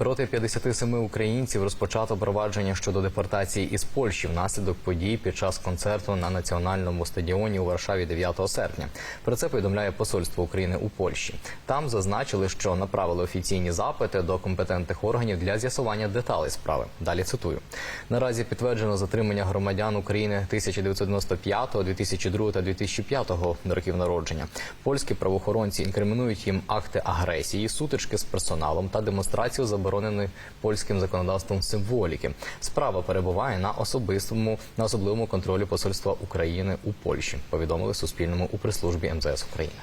Проти 57 українців розпочато провадження щодо депортації із Польщі внаслідок подій під час концерту на національному стадіоні у Варшаві 9 серпня. Про це повідомляє посольство України у Польщі. Там зазначили, що направили офіційні запити до компетентних органів для з'ясування деталей справи. Далі цитую: наразі підтверджено затримання громадян України 1995, 2002 та 2005 років народження. Польські правоохоронці інкримінують їм акти агресії, сутички з персоналом та демонстрацію забороненої польським законодавством символіки. Справа перебуває на особистому на особливому контролі посольства України у Польщі. Повідомили Суспільному у прес-службі МЗС України.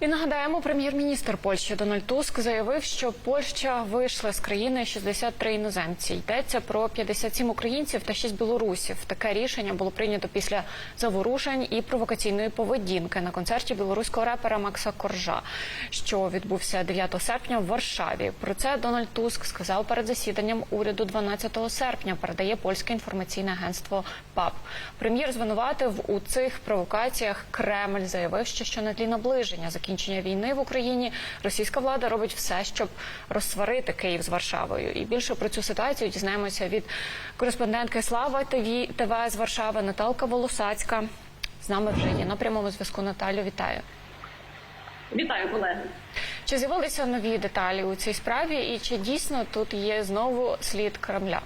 І нагадаємо, прем'єр-міністр Польщі Дональд Туск заявив, що Польща вийшла з країни 63 іноземці. Йдеться про 57 українців та 6 білорусів. Таке рішення було прийнято після заворушень і провокаційної поведінки на концерті білоруського репера Макса Коржа, що відбувся 9 серпня в Варшаві. Про це Дональд Туск сказав перед засіданням уряду 12 серпня. Передає польське інформаційне агентство ПАП. Прем'єр звинуватив у цих провокаціях Кремль, заявив, що, що на тлі наближення закінчення війни в Україні російська влада робить все, щоб розсварити Київ з Варшавою. І більше про цю ситуацію дізнаємося від кореспондентки Слава ТВ, ТВ з Варшави Наталка Волосацька. З нами вже є на прямому зв'язку. Наталю, вітаю. Вітаю, колеги. Чи з'явилися нові деталі у цій справі, і чи дійсно тут є знову слід Кремля?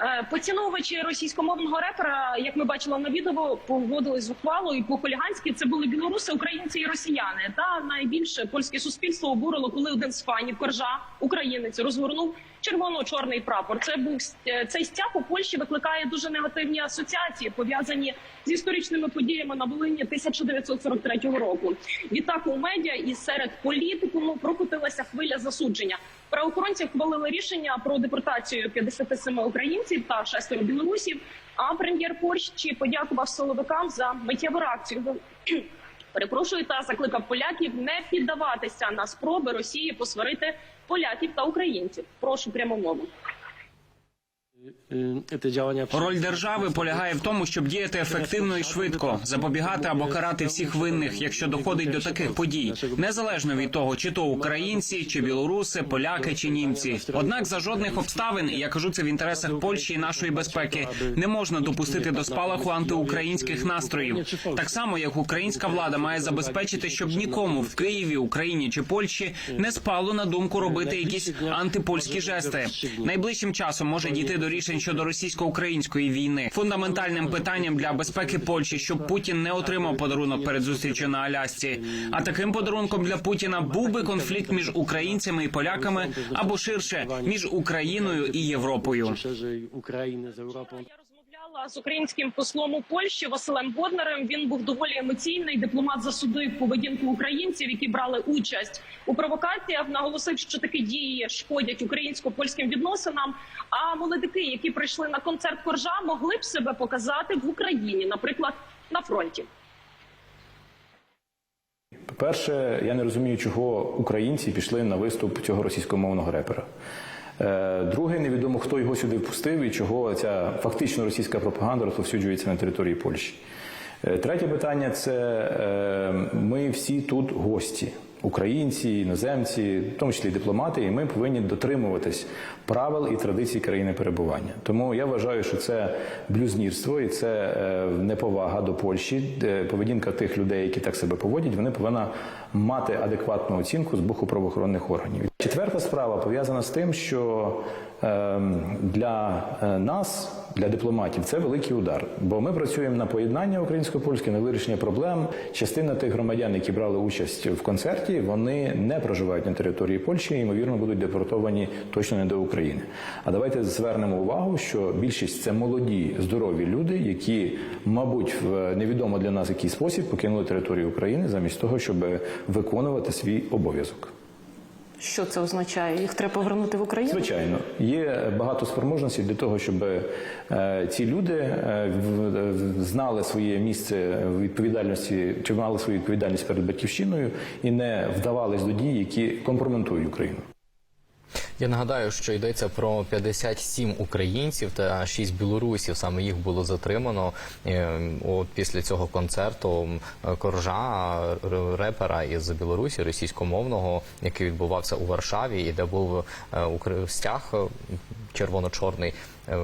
Е, Поціновувачі російськомовного репера, як ми бачили на відео, поводились зухвало ухвалою по-хуліганськи. Це були білоруси, українці і росіяни. Та найбільше польське суспільство обурило, коли один з фанів коржа, українець, розгорнув червоно-чорний прапор. Це був е, цей стяг у Польщі викликає дуже негативні асоціації, пов'язані з історичними подіями на Волині 1943 року. Відтак у медіа і серед політикуму прокотилася хвиля засудження. Правоохоронці ухвалили рішення про депортацію 57 українців та шестеро білорусів. А прем'єр Польщі подякував силовикам за миттєву реакцію. Перепрошую та закликав поляків не піддаватися на спроби Росії посварити поляків та українців. Прошу прямо мову. Y, Роль держави полягає в тому, щоб діяти ефективно і швидко, запобігати або карати всіх винних, якщо доходить до таких подій, незалежно від того, чи то українці, чи білоруси, поляки чи німці. Однак за жодних обставин, я кажу це в інтересах Польщі і нашої безпеки, не можна допустити до спалаху антиукраїнських настроїв. Так само, як українська влада має забезпечити, щоб нікому в Києві, Україні чи Польщі не спало на думку робити якісь антипольські жести. Найближчим часом може дійти до рішень щодо російсько-української війни. Фундаментальним питанням для безпеки Польщі, щоб Путін не отримав подарунок перед зустрічю на Алясці. А таким подарунком для Путіна був би конфлікт між українцями і поляками або ширше між Україною і Європою. З українським послом у Польщі Василем Боднарем. Він був доволі емоційний. Дипломат засудив поведінку українців, які брали участь у провокаціях. Наголосив, що такі дії шкодять українсько-польським відносинам. А молодики, які прийшли на концерт коржа, могли б себе показати в Україні, наприклад, на фронті. По-перше, я не розумію, чого українці пішли на виступ цього російськомовного репера. Е, Друге, невідомо, хто його сюди впустив і чого ця фактично російська пропаганда розповсюджується на території Польщі. Е, Третє питання це е, ми всі тут гості. Українці, іноземці, в тому числі дипломати, і ми повинні дотримуватись правил і традицій країни перебування. Тому я вважаю, що це блюзнірство і це е, неповага до Польщі. Поведінка тих людей, які так себе поводять, вони повинна мати адекватну оцінку з боку правоохоронних органів. Четверта справа пов'язана з тим, що для е, нас, для дипломатів, це великий удар, бо ми працюємо на поєднання українсько-польське, на вирішення проблем. Частина тих громадян, які брали участь в концерті, вони не проживають на території Польщі і ймовірно будуть депортовані точно не до України. А давайте звернемо увагу, що більшість це молоді, здорові люди, які, мабуть, в невідомо для нас який спосіб покинули територію України замість того, щоб виконувати свій обов'язок. Що це означає? Їх треба повернути в Україну? Звичайно, є багато спроможностей для того, щоб е, ці люди е, знали своє місце відповідальності, чи мали свою відповідальність перед батьківщиною і не вдавались до дій, які компрометують Україну. Я нагадаю, що йдеться про 57 українців та 6 білорусів. Саме їх було затримано е, от після цього концерту коржа репера із Білорусі російськомовного, який відбувався у Варшаві, і де був е, стяг червоно-чорний. Е,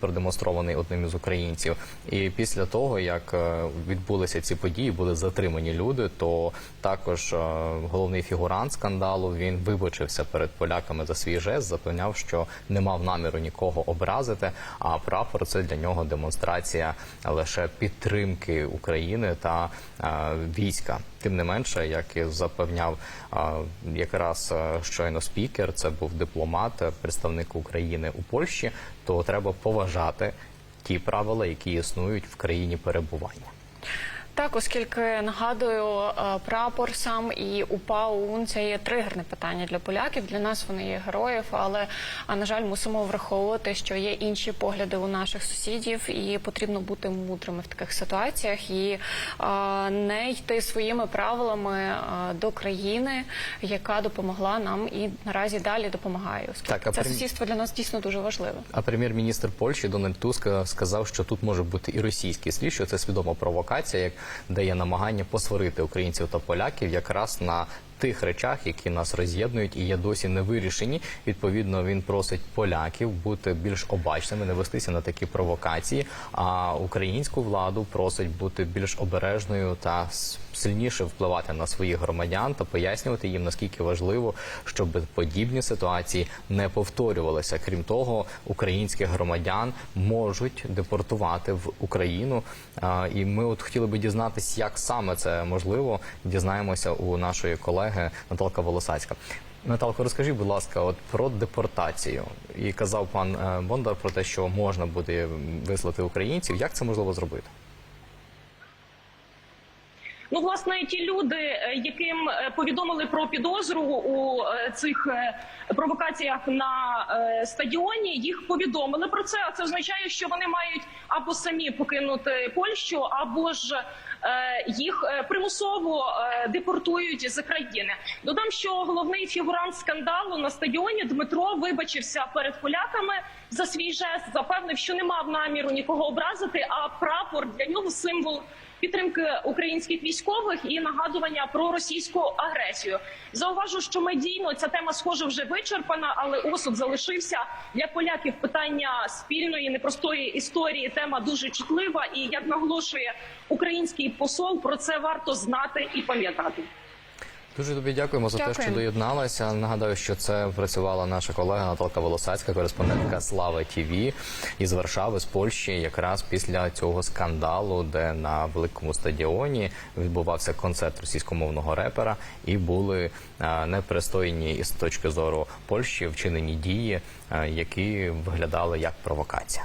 Продемонстрований одним із українців, і після того як е, відбулися ці події, були затримані люди. То також е, головний фігурант скандалу він вибачився перед поляками за свій жест, запевняв, що не мав наміру нікого образити. А прапор це для нього демонстрація лише підтримки України та війська. Тим не менше, як і запевняв якраз щойно спікер, це був дипломат, представник України у Польщі. То треба поважати ті правила, які існують в країні перебування. Так, оскільки нагадую, е, прапор сам і УПА ОУН – це є тригерне питання для поляків. Для нас вони є героїв, але на жаль, мусимо враховувати, що є інші погляди у наших сусідів, і потрібно бути мудрими в таких ситуаціях і е, не йти своїми правилами е, до країни, яка допомогла нам і наразі далі допомагає. Оскільки Так, це сусідство для нас дійсно дуже важливе. А прем'єр-міністр Польщі Дональд Туск сказав, що тут може бути і російський слід, що це свідома провокація, як дає намагання посварити українців та поляків якраз на тих речах, які нас роз'єднують і є досі не вирішені. Відповідно, він просить поляків бути більш обачними, не вестися на такі провокації. А українську владу просить бути більш обережною та сильніше впливати на своїх громадян та пояснювати їм наскільки важливо, щоб подібні ситуації не повторювалися. Крім того, українських громадян можуть депортувати в Україну. І ми от хотіли би дізнатися, як саме це можливо. Дізнаємося у нашої колеги Наталка Волосацька. Наталко, розкажіть, будь ласка, от про депортацію. І казав пан е, Бондар про те, що можна буде вислати українців. Як це можливо зробити? Ну, власне, ті люди, е, яким е, повідомили про підозру у цих провокаціях на стадіоні, їх повідомили про це. А це означає, що вони мають або самі покинути Польщу, або ж їх е, примусово е, депортують з країни. Додам, що головний фігурант скандалу на стадіоні Дмитро вибачився перед поляками за свій жест, запевнив, що не мав наміру нікого образити. А прапор для нього символ підтримки українських військових і нагадування про російську агресію. Зауважу, що медійно ця тема схоже вже вичерпана, але осуд залишився для поляків. Питання спільної непростої історії. Тема дуже чутлива. І як наголошує український посол, про це варто знати і пам'ятати. Дуже тобі дякуємо за те, що доєдналася. Нагадаю, що це працювала наша колега Наталка Волосацька, кореспондентка Слава ТІВІ із Варшави, з Польщі, якраз після цього скандалу, де на великому стадіоні відбувався концерт російськомовного репера, і були е, непристойні із точки зору Польщі вчинені дії, е, які виглядали як провокація.